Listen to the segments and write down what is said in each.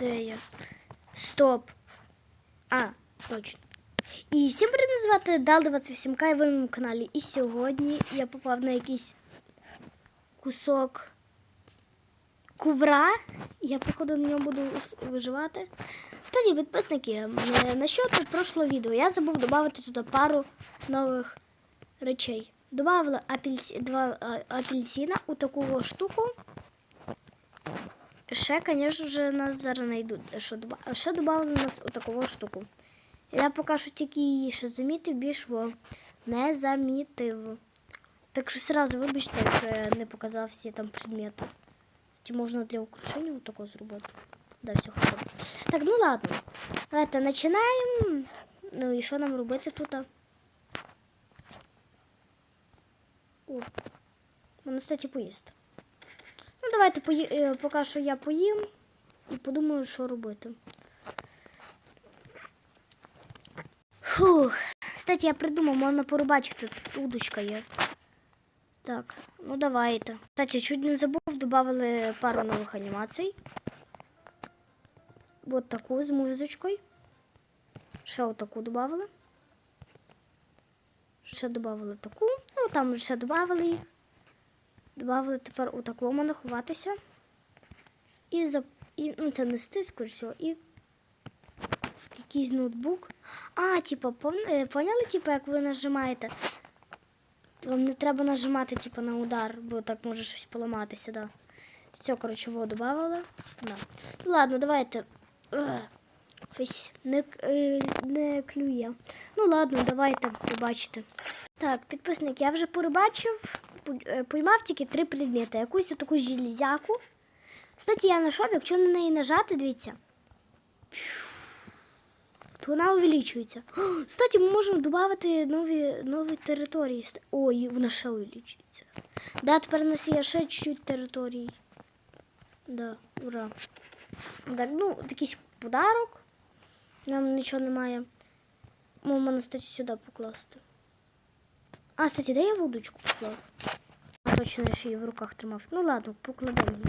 Де я? Стоп. А, точно. І всім привіт, мене звати Дал 28 к і ви на моєму каналі. І сьогодні я попав на якийсь кусок ковра. І я, походу, на ньому буду виживати. Кстати, підписники, е, насчет прошлого відео я забув додати туди пару нових речей. Добавила апельсі... два апельсина у таку штуку. Ще, звісно ж, нас зараз знайдуть. Що доба- ще додали нас таку штуку. Я поки що тільки її ще замітив, більш не замітив. Так що сразу вибачте, якщо я не показав всі там предмети. Чи можна для украшення такого зробити? Да, все хорошо. Так, ну ладно. Давайте починаємо. Ну і що нам робити тут? О, можна, кстати, поїсти. Давайте пої... е, поки що я поїм і подумаю, що робити. Фух. Кстати, я придумав, можна порубачити, тут удочка є. Так, ну давайте. Кстати, чуть не забув, додали пару нових анімацій. Вот таку з музичкою. Ще отаку додали. Ще додали таку. Ну, там ще додали їх. Добавили тепер у таку можна ховатися. І за і, ну, це нести, скоріш всього, і якийсь ноутбук. А, е, поняли, типа, як ви нажимаєте? Вам не треба нажимати, типа, на удар, бо так може щось поламатися, да. Все, коротше, воду додавали. Да. Ладно, давайте. Е, Щось не, е, не клює. Ну ладно, давайте, побачите. Так, підписник, я вже порибачив, поймав тільки три предмети. Якусь таку железяку. Кстати, я знайшов, якщо на неї нажати, дивіться. То вона увеличується. Кстати, ми можемо додати нові, нові території. Ой, вона ще увеличується. Да, тепер у нас є ще чуть-чуть територій. Да, ура. Так, ну, якийсь подарок. Нам нічого немає. Можна, кстати, сюди покласти. А, кстати, де я вудочку поклав? Точно я ще її в руках тримав. Ну ладно, покладемо її.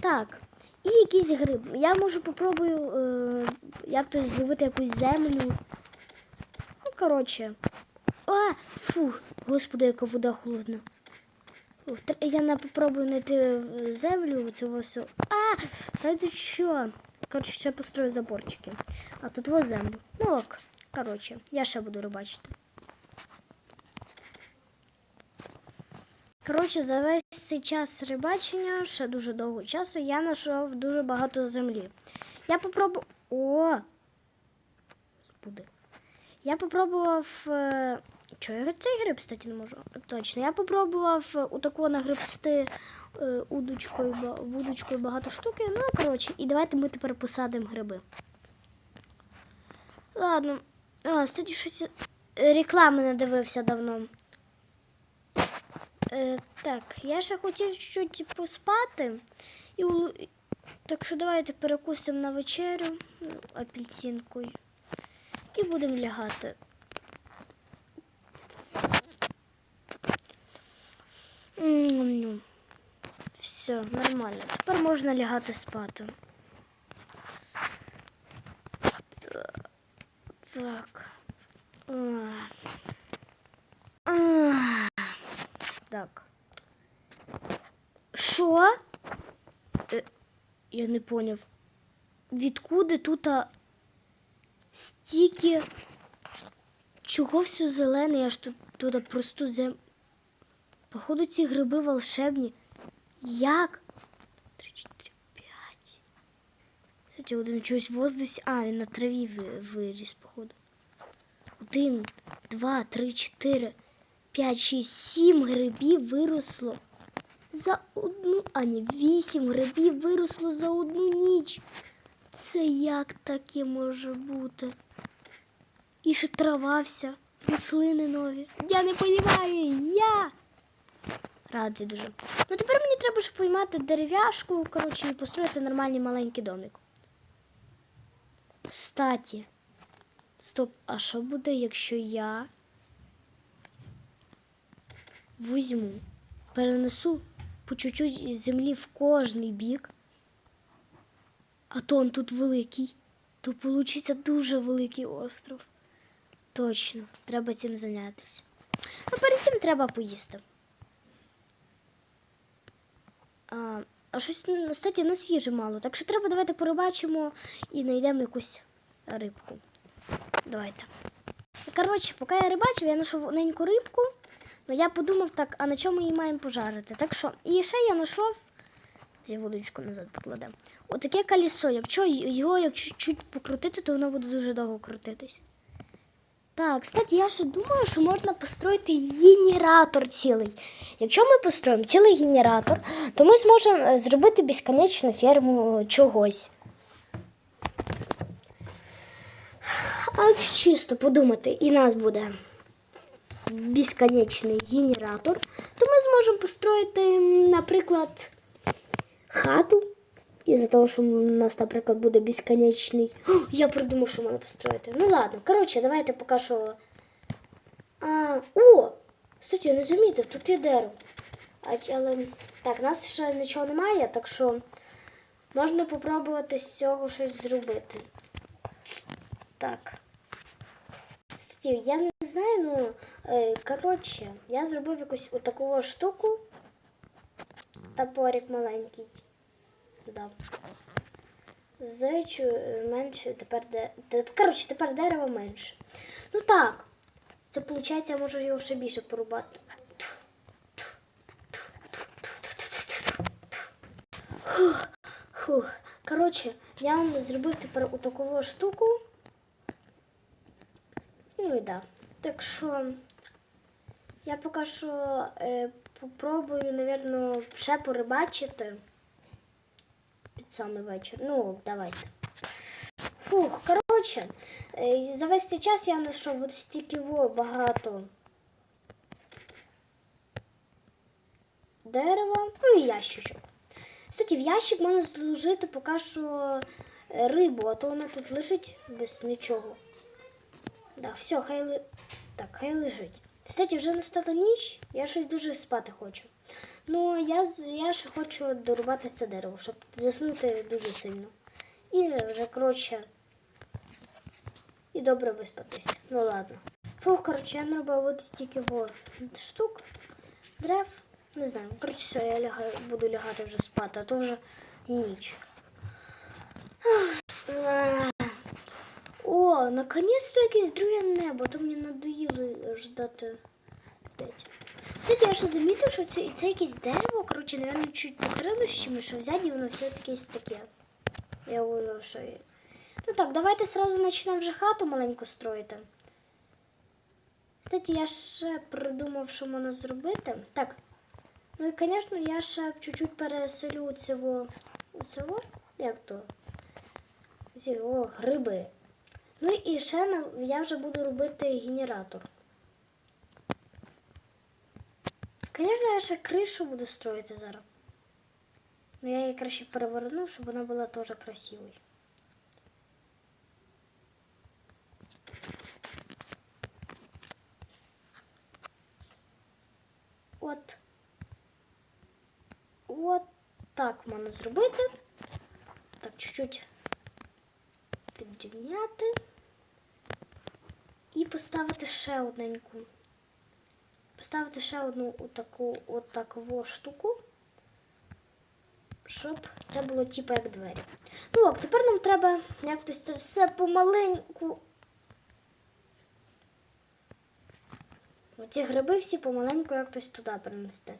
Так. І якийсь гриб. Я можу попробую е, як то зловити якусь землю. Ну, коротше. А, фу, господи, яка вода холодна. Я не попробую знайти е, землю цього всього. А, знаєте що? Коротше, ще построю заборчики. А тут во землю. Ну ок. Коротше, я ще буду рибачити. Коротше, за весь цей час рибачення, ще дуже довго часу, я знайшов дуже багато землі. Я попробував. О! Господи. Я попробував. е, Чого я цей гриб, кстати, не можу? Точно. Я попробував е, у такого нагребсти е, удочкою, вудочкою багато штуки. Ну, коротше, і давайте ми тепер посадимо гриби. Ладно. А, кстати, щось е, реклами не дивився давно. Е, так, я ще хотів чуть поспати. І, улу- так що давайте перекусимо на вечерю ну, апельсинкою. І будемо лягати. Все, нормально. Тепер можна лягати спати. Так. Так. Що? Е, Я не поняв. Відкуди тут стільки. Чого все зелене? Я ж тут туди просту зем. Походу, ці гриби волшебні. Як? Три, чотири, п'ять. Кстати, один чогось воздусі. А, він на траві виріс, походу. Один, два, три, чотири, п'ять, шість, сім грибів виросло за одну, а ні, вісім грибів виросло за одну ніч. Це як таке може бути? І ще трава вся, рослини нові. Я не розумію, я радий дуже. Ну тепер мені треба ж поймати дерев'яшку, коротше, і построїти нормальний маленький домик. Статі. Стоп, а що буде, якщо я візьму, перенесу по чуть-чуть землі в кожний бік, А то он тут великий. То получиться дуже великий остров. Точно, треба цим зайнятися. А перед цим треба поїсти. А, а щось, кстати, у нас їжі мало. Так що треба давайте порибачимо і знайдемо якусь рибку. Давайте. Коротше, поки я рибачив, я знайшов неньку рибку. Ну я подумав так, а на чому її маємо пожарити? Так що, і ще я знайшов. Зі водичку назад покладемо. Отаке колесо. Якщо його як чуть-чуть покрутити, то воно буде дуже довго крутитись. Так, кстати, я ще думаю, що можна построїти генератор цілий. Якщо ми построїмо цілий генератор, то ми зможемо е, зробити безконечну ферму чогось. А якщо чисто подумати, і нас буде безконечний генератор, то ми зможемо построїти, м, наприклад, хату. Із-за того, що у нас, наприклад, буде безконечний. О, я придумав, що можна построїти. Ну ладно, коротше, давайте поки що. А, о! Кстати, я не замітив, тут є дерево. А, ч- але так, у нас ще нічого немає, так що можна попробувати з цього щось зробити. Так. Кстати, я не знаю, ну, е, коротше, я зробив якусь отаку штуку. Топорик маленький. Да. З менше тепер де. Коротше, тепер дерева менше. Ну так. Це виходить, я можу його ще більше порубати. Коротше, я вам зробив тепер у таку штуку. Ну і да. Так що я поки що е, попробую, напевно, ще порибачити під самий вечір. Ну, давайте. Фух, коротше, е, за весь цей час я знайшов от стільки во багато дерева, ну і ящичок. Кстати, в ящик можна зложити поки що е, рибу, а то вона тут лежить без нічого. Так, все, хай ли... так, хай лежить. Кстати, вже настала ніч, я щось дуже спати хочу. Ну, я, я ще хочу дорубати це дерево, щоб заснути дуже сильно. І вже, коротше, і добре виспатись. Ну ладно. Фух, коротше, я наробив от стільки штук, дерев. Не знаю. Коротше, все, я лягаю, буду лягати вже спати, а то вже ніч. О, наконец-то якесь друге небо, то мені надоїло ждати. Кстати, я ще замітив, що це, це якесь дерево, коротше, напевно, чуть покрилось чимось, що взяді воно все таке таке. Я уявив, що є. Ну так, давайте сразу почнемо вже хату маленьку строїти. Кстати, я ще придумав, що можна зробити. Так. Ну і, звісно, я ще чуть-чуть переселю цього. Цього? Як то? Ці, о, гриби. Ну і ще я вже буду робити генератор. Звісно, я ще кришу буду строїти зараз. Ну я її краще переверну, щоб вона була теж красивою. От. От так можна зробити. Так, чуть-чуть підрівняти і поставити ще одненьку. Поставити ще одну отаку отакову штуку, щоб це було типу як двері. Ну ок, тепер нам треба якось це все помаленьку. Оці гриби всі помаленьку якось туди принести.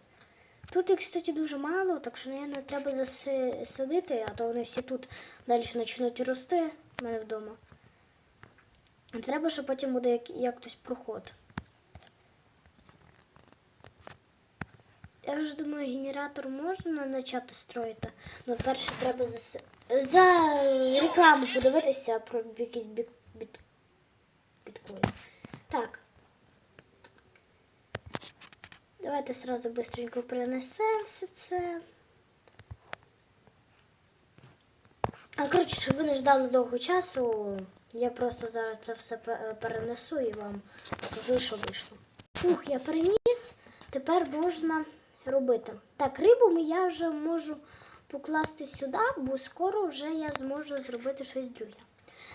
Тут їх, кстати, дуже мало, так що, мабуть, треба засадити, а то вони всі тут далі почнуть рости в мене вдома. Треба, щоб потім буде як, якось проход. Я ж думаю, генератор можна почати строїти. Ну, перше треба за, за рекламу подивитися про якийсь біт, біт, біткоін. Так. Давайте сразу быстренько перенесемо все це. А коротше, щоб ви не ждали довго часу, я просто зараз це все перенесу і вам покажу, що вийшло. Фух, я переніс. Тепер можна робити. Так, рибу я вже можу покласти сюди, бо скоро вже я зможу зробити щось друге.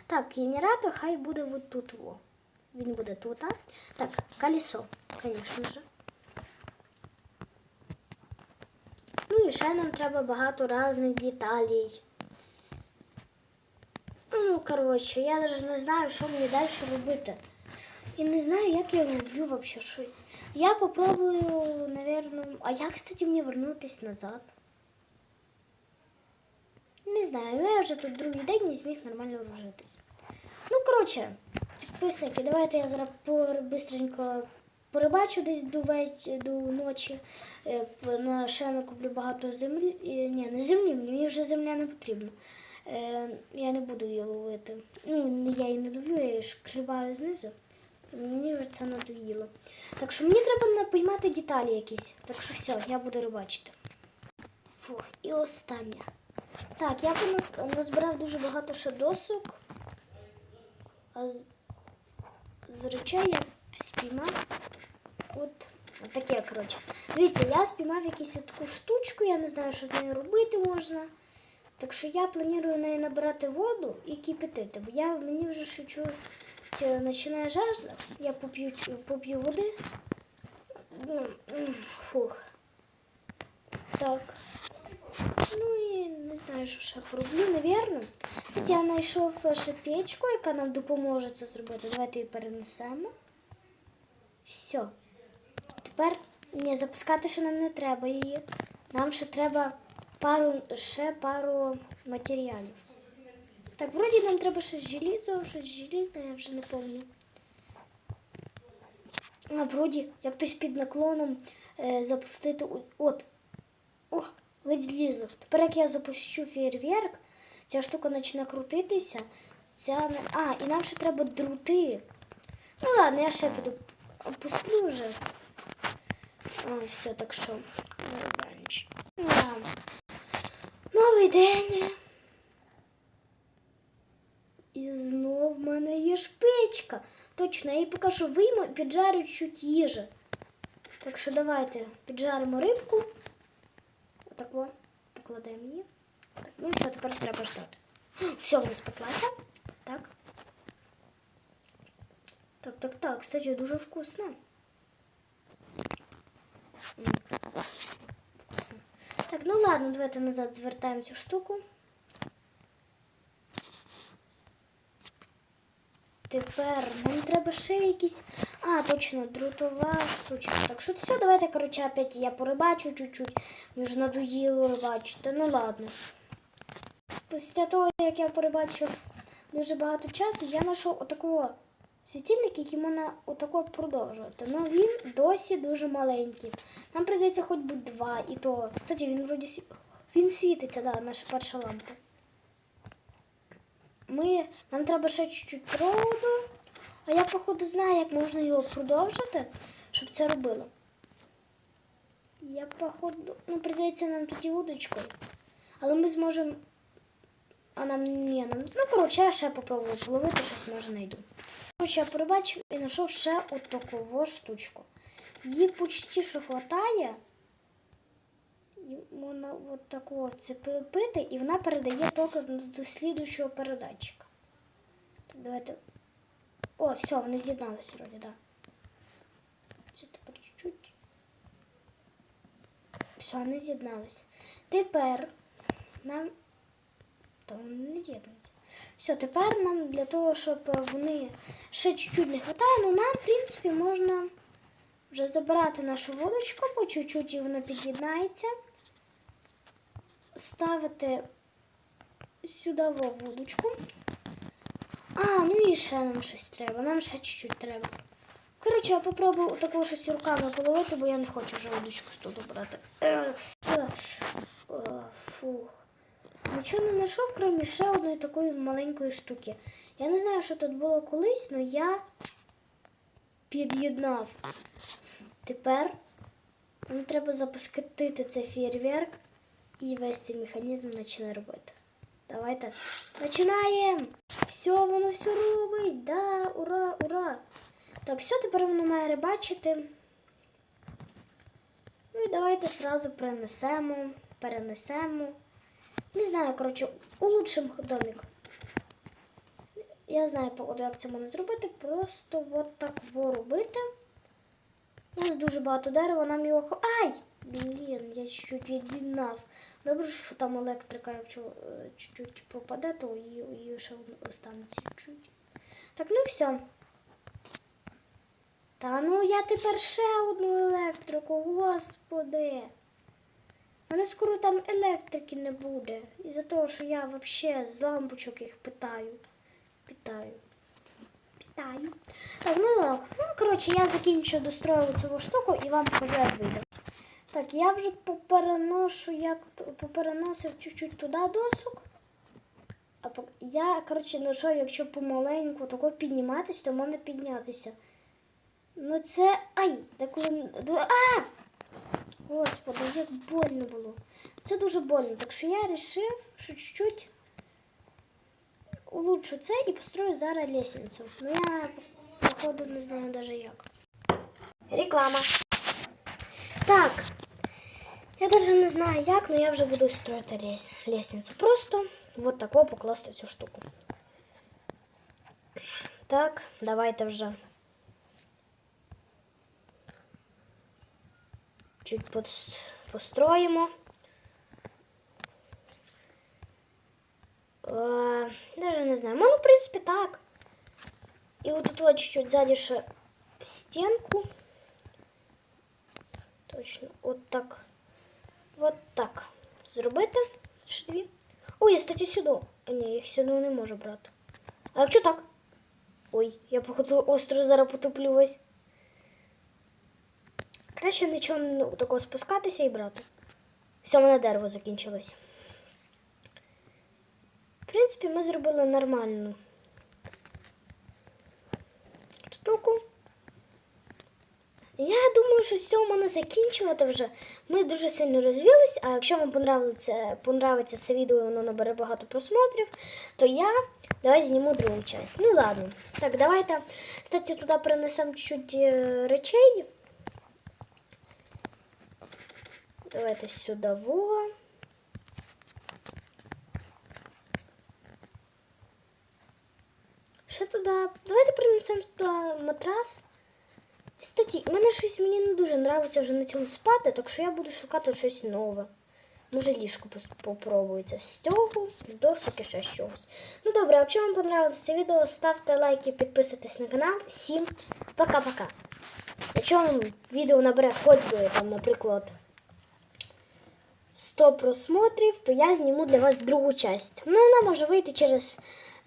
Так, генератор хай буде от тут. Во. Він буде тут. а. Так, колесо, звісно ж. Ну і ще нам треба багато різних деталей. Ну, коротше, я навіть не знаю, що мені далі робити. І не знаю, як я роблю вообще щось. Я попробую, наверное. А як, кстати, мені вернутися назад? Не знаю, я вже тут другий день не зміг нормально вжитись. Ну, коротше, підписники, давайте я зараз бистренько порибачу десь до, веч... до ночі. Ще накуплю багато землі. Ні, не землі, мені вже земля не потрібна. Е, Я не буду її ловити. Ну, я її не ловлю, я її шкрибаю знизу. Мені вже це надоїло. Так що мені треба поймати деталі якісь. Так що все, я буду рибачити. Фух, і останнє. Так, я назбирав дуже багато ще досок. А з, з речей я спіймав от таке, коротше. Дивіться, я спіймав якусь таку штучку, я не знаю, що з нею робити можна. Так що я планую нею набирати воду і кипятити. Бо я мені вже чую, це починає жажда. Я поп'ю поп'ю води. Фух. Так. Ну і не знаю, що ще пороблю, навірно. Я знайшов ще печку, яка нам допоможе це зробити. Давайте її перенесемо. Все. Тепер ні, запускати ще нам не треба її. Нам ще треба пару, ще пару матеріалів. Так, вроді нам треба ще желізо, щось желізне, я вже не пам'ятаю. А, вроді, як хтось під наклоном е, запустити. От. О, ледь злізу. Тепер як я запущу фейерверк, ця штука почне крутитися. Ця. А, і нам ще треба друти. Ну ладно, я ще піду опустлю вже. А, все, так що. ревенж. Новий день. І знов в мене є шпичка. Точно, я їй поки що вийму і піджарю чуть їжі. Так що давайте піджаримо рибку. Отако покладемо її. Так, ну все, тепер треба ждати. Все, вона спеклася. Так. Так, так, так. Кстати, дуже. Вкусно. Ладно, давайте назад звертаємо цю штуку. Тепер нам треба ще якісь. А, точно, друтова штучка. Так що все, давайте, коротше, опять я порибачу чуть-чуть. Мені ж надоїло рибачити. Ну ладно. Після того, як я порибачив дуже багато часу, я знайшов отакого світильника, який можна отако продовжувати. Ну він досі дуже маленький. Нам прийдеться хоч би два, і то. Кстати, він вроді він світиться, да, наша перша лампа. Ми, нам треба ще чуть-чуть проводу, а я, походу, знаю, як можна його продовжити, щоб це робило. Я, походу, ну, прийдеться нам тоді удочкою. Але ми зможемо. А нам ні, нам. Ну, коротше, я ще попробую половити, щось може знайду. Я побачив і знайшов ще от таку штучку. Її почти що хватає. І можна от таку це пити, і вона передає тільки до слідуючого передатчика. Давайте. О, все, вони з'єдналися вроді, так. Да. Це тепер чуть-чуть. Все, вони з'єдналися. Тепер нам. Та вони не з'єднуються. Все, тепер нам для того, щоб вони ще чуть-чуть не вистачає, ну нам, в принципі, можна вже забирати нашу водочку, по чуть-чуть і вона під'єднається. Ставити сюди во водочку. А, ну і ще нам щось треба. Нам ще чуть-чуть треба. Коротше, я попробую такого щось руками половити, бо я не хочу вже водочку з туди брати. Е, е, е, Фух. Нічого не знайшов, крім ще одної такої маленької штуки. Я не знаю, що тут було колись, але я під'єднав. Тепер мені треба запустити цей фейерверк і весь цей механізм почне робити. Давайте починаємо! Все, воно все робить! Да, ура, ура! Так, все, тепер воно має рибачити. Ну і давайте зразу перенесемо, перенесемо Не знаю, коротше, улучшим домик. Я знаю, походу, як це можна зробити. Просто от так во робити. У нас дуже багато дерева, нам його. хо- Ай! Блін, я чуть-чуть від'єднав. Добре, що там електрика, якщо е, чуть-чуть пропаде, то її, її ще останеться чуть. Так, ну все. Та ну я тепер ще одну електрику, господи. Мене скоро там електрики не буде. Із-за того, що я взагалі з лампочок їх питаю. Питаю. Питаю. Так, ну так. Ну, коротше, я закінчу достроювати цю штуку і вам покажу, як вийде. Так, я вже попереношу, як попереносив чуть-чуть туди досок. А по- я, коротше, ну що, якщо помаленьку тако підніматись, то можна піднятися. Ну це. Ай! Деколи. А! Господи, як больно було. Це дуже больно. Так що я вирішив, що чуть-чуть улучшу це і построю зараз лестницю. Ну я, походу, не знаю навіть як. Реклама. Так. Я даже не знаю як, але я вже буду строїти лес- лестницю. Просто вот тако покласти цю штуку. Так, давайте вже. Чуть подс- построїмо. Е, Даже не знаю. Ну, в принципі, так. І от тут от чуть-чуть ззаді ще стінку. Точно, от так. От так. Зробити. Ще дві. Ой, я, кстати, сюди. А, ні, їх сюди не можу брати. А якщо так? Ой, я походу остро зараз потоплю весь. Краще нічого не такого спускатися і брати. Все, мене дерево закінчилось. В принципі, ми зробили нормальну штуку. Я думаю, що з цього можна закінчувати вже. Ми дуже сильно розвілись, а якщо вам понравиться, понравиться це відео і воно набере багато просмотрів, то я давай зніму другу часть. Ну ладно. Так, давайте, кстати, туди перенесемо чуть е, речей. Давайте сюди во. Ще туди. Давайте принесемо туди матрас. Кстати, мене щось мені не дуже подобається вже на цьому спати, так що я буду шукати щось нове. Може ліжко попробується з цього, досок ще чогось. Ну добре, а якщо вам понравилося відео, ставте лайки, підписуйтесь на канал. Всім пока-пока. Якщо вам відео набере хоч би, там, наприклад, 100 просмотрів, то я зніму для вас другу часть. Ну, вона може вийти через,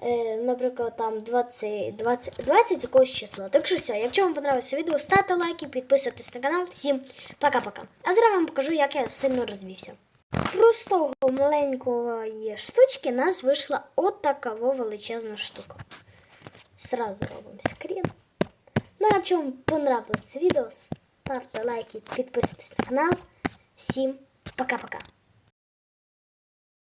е, наприклад, там 20, 20, 20 якогось числа. Так що все, якщо вам подобається відео, ставте лайки, підписуйтесь на канал. Всім пока-пока. А зараз вам покажу, як я сильно розвівся. З простого маленького штучки нас вийшла отака величезна штука. Сразу робимо скрін. Ну, а якщо вам понравилось відео, ставте лайки, підписуйтесь на канал. Всім пока-пока.